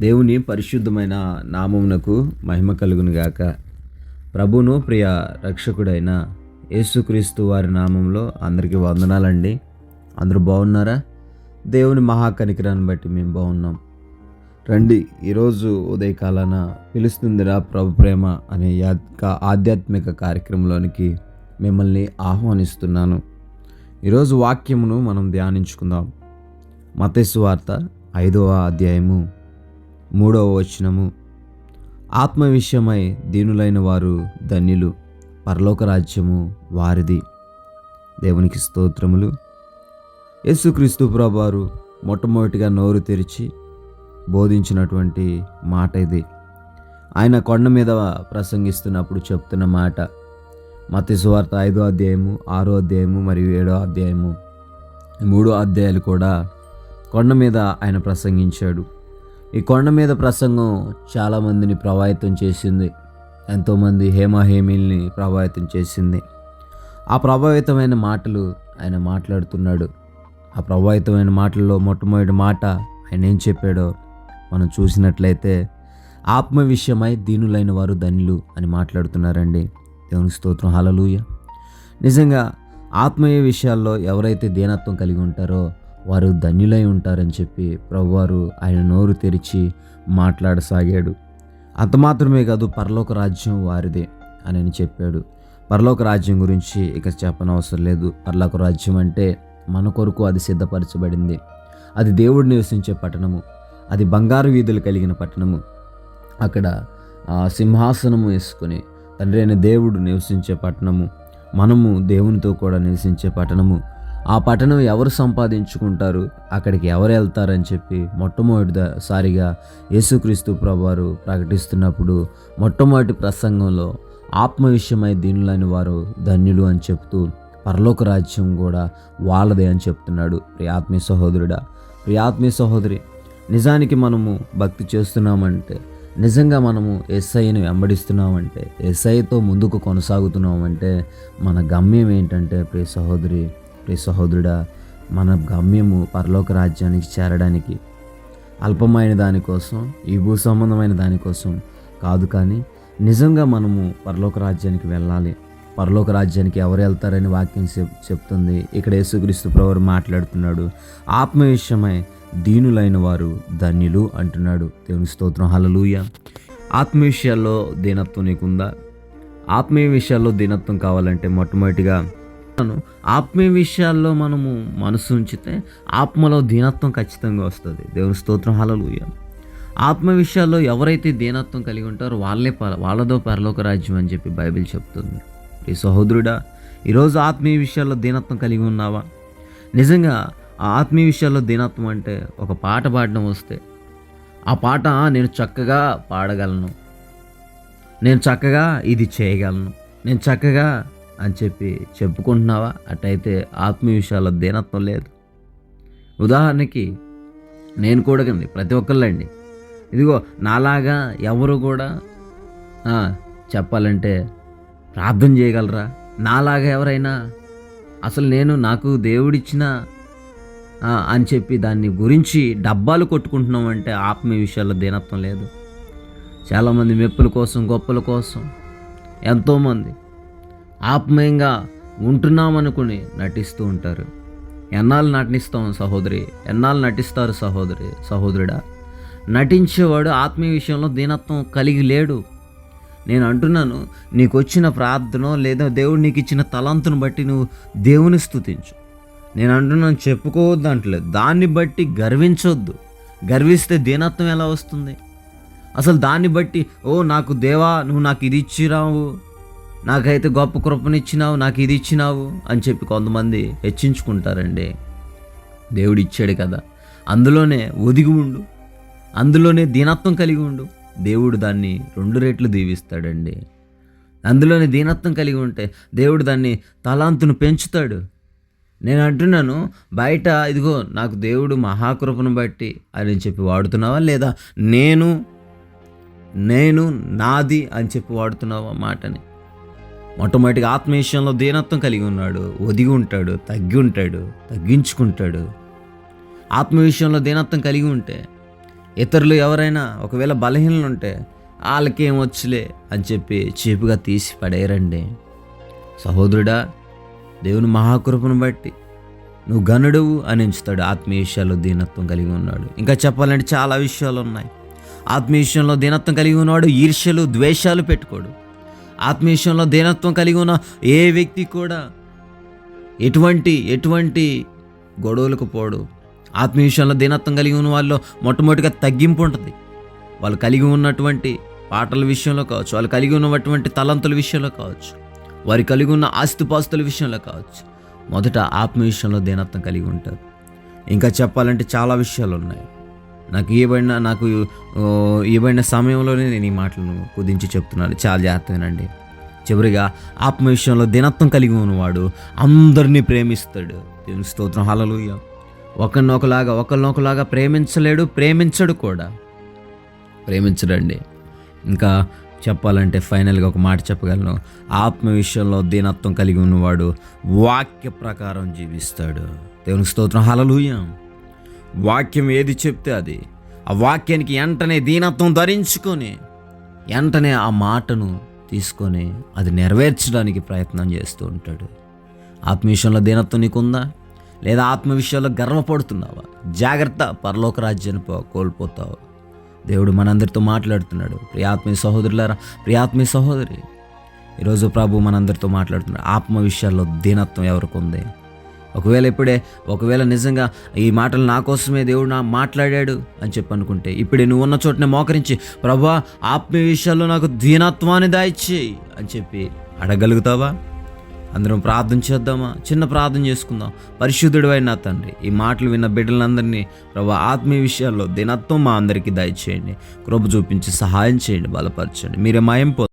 దేవుని పరిశుద్ధమైన నామమునకు మహిమ కలుగును గాక. ప్రభును ప్రియ రక్షకుడైన యేసుక్రీస్తు వారి నామంలో అందరికీ వందనాలండి. అందరూ బాగున్నారా? దేవుని మహాకనికరాన్ని బట్టి మేము బాగున్నాం. రండి ఈరోజు ఉదయకాలాన పిలుస్తుందిరా ప్రభు ప్రేమ అనే ఆధ్యాత్మిక కార్యక్రమంలోనికి మిమ్మల్ని ఆహ్వానిస్తున్నాను. ఈరోజు వాక్యమును మనం ధ్యానించుకుందాం. మతేసు వార్త ఐదవ అధ్యాయము. మూడవ వచనము. ఆత్మ విషయమై దీనులైన వారు ధన్యులు పరలోక రాజ్యము వారిది. దేవునికి స్తోత్రములు. యేసుక్రీస్తు ప్రభువారు మొట్టమొదటిగా నోరు తెరిచి బోధించినటువంటి మాట ఇది. ఆయన కొండ మీద ప్రసంగిస్తున్నప్పుడు చెప్తున్న మాట. మత ఐదో అధ్యాయము ఆరో అధ్యాయము మరియు ఏడో అధ్యాయము. మూడో అధ్యాయాలు కూడా కొండ మీద ఆయన ప్రసంగించాడు. ఈ కొండ మీద ప్రసంగం చాలామందిని ప్రభావితం చేసింది. ఎంతోమంది హేమహేమిల్ని ప్రభావితం చేసింది. ఆ ప్రభావితమైన మాటలు ఆయన మాట్లాడుతున్నాడు. ఆ ప్రభావితమైన మాటల్లో మొట్టమొదటి మాట ఆయన ఏం చెప్పాడో మనం చూసినట్లయితే ఆత్మ విషయమై దీనులైన వారు ధనులు అని మాట్లాడుతున్నారండి. దేవుని స్తోత్రం. హలలుయ నిజంగా ఆత్మీయ విషయాల్లో ఎవరైతే దీనత్వం కలిగి ఉంటారో వారు ధన్యులై ఉంటారని చెప్పి ప్రభువారు ఆయన నోరు తెరిచి మాట్లాడసాగాడు. అంత మాత్రమే కాదు పరలోక రాజ్యం వారిదే అని ఆయన చెప్పాడు. పరలోక రాజ్యం గురించి ఇక చెప్పనవసరం లేదు. పరలోక రాజ్యం అంటే మన కొరకు అది సిద్ధపరచబడింది. అది దేవుడు నివసించే పట్టణము. అది బంగారు వీధులు కలిగిన పట్టణము. అక్కడ సింహాసనము వేసుకొని తండ్రి అయిన దేవుడు నివసించే పట్టణము. మనము దేవునితో కూడా నివసించే పట్టణము. ఆ పట్టణం ఎవరు సంపాదించుకుంటారు? అక్కడికి ఎవరు వెళ్తారని చెప్పి మొట్టమొదటిసారిగా యేసుక్రీస్తు ప్రభువారు ప్రకటిస్తున్నప్పుడు మొట్టమొదటి ప్రసంగంలో ఆత్మ విషయమై వారు ధన్యులు అని చెప్తూ పరలోక రాజ్యం కూడా వాళ్ళదే అని చెప్తున్నాడు ప్రియాత్మీయ సహోదరుడా. ప్రియాత్మీయ సహోదరి నిజానికి మనము భక్తి చేస్తున్నామంటే నిజంగా మనము ఎస్ఐని వెంబడిస్తున్నామంటే ఎస్ఐతో ముందుకు కొనసాగుతున్నామంటే మన గమ్యం ఏంటంటే ప్రియ సహోదరి ప్రియ సహోదరుడా మన గమ్యము పరలోక రాజ్యానికి చేరడానికి అల్పమైన దానికోసం ఈ భూ సంబంధమైన దానికోసం కాదు కానీ నిజంగా మనము పరలోక రాజ్యానికి వెళ్ళాలి. పరలోక రాజ్యానికి ఎవరు వెళ్తారని వాక్యం చెప్ చెప్తుంది. ఇక్కడ యేసుక్రీస్తు ప్రవర్ మాట్లాడుతున్నాడు. ఆత్మ విషయమై దీనులైన వారు ధన్యులు అంటున్నాడు. దేవుని స్తోత్రం. హలలుయ ఆత్మ విషయాల్లో దీనత్వం నీకుందా? ఆత్మీయ విషయాల్లో దీనత్వం కావాలంటే మొట్టమొదటిగా ఆత్మీయ విషయాల్లో మనము మనసు ఉంచితే ఆత్మలో దీనత్వం ఖచ్చితంగా వస్తుంది. దేవుని స్తోత్రం. హలలుయ ఆత్మ విషయాల్లో ఎవరైతే దీనత్వం కలిగి ఉంటారో వాళ్ళే పర వాళ్ళదో పరలోక రాజ్యం అని చెప్పి బైబిల్ చెప్తుంది. ఈ సహోదరుడా ఈరోజు ఆత్మీయ విషయాల్లో దీనత్వం కలిగి ఉన్నావా? నిజంగా ఆ ఆత్మీయ విషయాల్లో దీనత్వం అంటే ఒక పాట పాడడం వస్తే ఆ పాట నేను చక్కగా పాడగలను. నేను చక్కగా ఇది చేయగలను. నేను చక్కగా అని చెప్పి చెప్పుకుంటున్నావా? అట్టయితే ఆత్మీయ విషయాల్లో దీనత్వం లేదు. ఉదాహరణకి నేను కూడా కండి ప్రతి ఒక్కళ్ళండి. ఇదిగో నాలాగా ఎవరు కూడా చెప్పాలంటే ప్రార్థన చేయగలరా? నాలాగా ఎవరైనా అసలు నేను నాకు దేవుడిచ్చిన అని చెప్పి దాన్ని గురించి డబ్బాలు కొట్టుకుంటున్నాం అంటే ఆత్మీయ విషయాల్లో దీనత్వం లేదు. చాలామంది మెప్పుల కోసం గొప్పల కోసం ఎంతోమంది ఆత్మీయంగా ఉంటున్నామనుకుని నటిస్తూ ఉంటారు. ఎన్నాళ్ళు నటిస్తాం సహోదరి? ఎన్నాళ్ళు నటిస్తారు సహోదరి? సహోదరుడా? నటించేవాడు ఆత్మీయ విషయంలో దీనత్వం కలిగి లేడు. నేను అంటున్నాను నీకు వచ్చిన ప్రార్థన లేదా దేవుడు నీకు ఇచ్చిన తలంతును బట్టి నువ్వు దేవుని స్థుతించు నేను అంటున్నాను చెప్పుకోవద్దు అంటలేదు. దాన్ని బట్టి గర్వించొద్దు. గర్విస్తే దీనత్వం ఎలా వస్తుంది? అసలు దాన్ని బట్టి ఓ నాకు దేవా నువ్వు నాకు ఇది ఇచ్చిరావు. నాకైతే గొప్ప కృపనిచ్చినావు నాకు ఇది ఇచ్చినావు అని చెప్పి కొంతమంది హెచ్చించుకుంటారండి. దేవుడు ఇచ్చాడు కదా. అందులోనే ఒదిగి ఉండు. అందులోనే దీనత్వం కలిగి ఉండు. దేవుడు దాన్ని రెండు రెట్లు దీవిస్తాడండి. అందులోనే దీనత్వం కలిగి ఉంటే దేవుడు దాన్ని తలాంతును పెంచుతాడు. నేను అంటున్నాను బయట ఇదిగో నాకు దేవుడు మహాకృపను బట్టి అని చెప్పి వాడుతున్నావా లేదా? నేను నేను నాది అని చెప్పి వాడుతున్నావా మాటని? మొట్టమొదటిగా ఆత్మ విషయంలో దీనత్వం కలిగి ఉన్నాడు. ఒదిగి ఉంటాడు తగ్గి ఉంటాడు తగ్గించుకుంటాడు. ఆత్మ విషయంలో దీనత్వం కలిగి ఉంటే ఇతరులు ఎవరైనా ఒకవేళ బలహీనలు ఉంటే వాళ్ళకేం వచ్చులే అని చెప్పి చేపుగా తీసి పడేయరండి. సహోదరుడా దేవుని మహాకృపను బట్టి నువ్వు గనుడువు అని ఎంచుతాడు. ఆత్మీయ విషయాల్లో దీనత్వం కలిగి ఉన్నాడు. ఇంకా చెప్పాలంటే చాలా విషయాలు ఉన్నాయి ఆత్మీయ విషయంలో దీనత్వం కలిగి ఉన్నవాడు ఈర్ష్యలు ద్వేషాలు పెట్టుకోడు. ఆత్మీయ విషయంలో దీనత్వం కలిగి ఉన్న ఏ వ్యక్తి కూడా ఎటువంటి ఎటువంటి గొడవలకు పోడు. ఆత్మీయ విషయంలో దీనత్వం కలిగి ఉన్న వాళ్ళు మొట్టమొదటిగా తగ్గింపు ఉంటుంది. వాళ్ళు కలిగి ఉన్నటువంటి పాటల విషయంలో కావచ్చు వాళ్ళు కలిగి ఉన్నటువంటి తలంతుల విషయంలో కావచ్చు వారి కలిగి ఉన్న ఆస్తిపాస్తుల విషయంలో కావచ్చు మొదట ఆత్మ విషయంలో దీనత్వం కలిగి ఉంటారు. ఇంకా చెప్పాలంటే చాలా విషయాలు ఉన్నాయి. నాకు ఇవ్వబడిన నాకు ఓ, ఇవ్వబడిన సమయంలోనే నేను ఈ మాటలను కుదించి చెప్తున్నాను. చాలా జాగ్రత్తగానండి. చివరిగా ఆత్మ విషయంలో దినత్వం కలిగి ఉన్నవాడు అందరినీ ప్రేమిస్తాడు. దేవుని స్తోత్రం. హలలుయ ఒకరినొకలాగా ఒకరినొకలాగా ప్రేమించలేడు ప్రేమించడు కూడా. ప్రేమించడండి. ఇంకా చెప్పాలంటే ఫైనల్గా ఒక మాట చెప్పగలను. ఆత్మ విషయంలో దీనత్వం కలిగి ఉన్నవాడు వాక్య ప్రకారం జీవిస్తాడు. దేవునికి స్తోత్రం. హలలుయ వాక్యం ఏది చెప్తే అది. ఆ వాక్యానికి వెంటనే దీనత్వం ధరించుకొని వెంటనే ఆ మాటను తీసుకొని అది నెరవేర్చడానికి ప్రయత్నం చేస్తూ ఉంటాడు. ఆత్మ విషయంలో దీనత్వం నీకుందా? లేదా ఆత్మ విషయంలో గర్వపడుతున్నావా? జాగ్రత్త పరలోక రాజ్యాన్ని పో- కోల్పోతావు. దేవుడు మనందరితో మాట్లాడుతున్నాడు. ప్రియాత్మీయ సహోదరులారా ప్రియాత్మీయ సహోదరి ఈరోజు ప్రభు మనందరితో మాట్లాడుతున్నాడు. ఆత్మ విషయాల్లో దీనత్వం ఎవరికి ఉంది? ఒకవేళ ఇప్పుడే ఒకవేళ నిజంగా ఈ మాటలు నా కోసమే దేవుడు నా మాట్లాడాడు అని చెప్పి అనుకుంటే ఇప్పుడే నువ్వు ఉన్న చోటనే మోకరించి ప్రభా ఆత్మీయ విషయాల్లో నాకు దీనత్వాన్ని దాయిచ్చేయి అని చెప్పి అడగలుగుతావా అందరం ప్రార్థన చేద్దామా? చిన్న ప్రార్థన చేసుకుందాం. పరిశుద్ధుడు అయిన తండ్రి ఈ మాటలు విన్న బిడ్డలందరినీ ప్రభా ఆత్మీయ విషయాల్లో దినత్వం మా అందరికీ దయచేయండి కృప చూపించి సహాయం చేయండి బలపరచండి. మీరే మాయం పో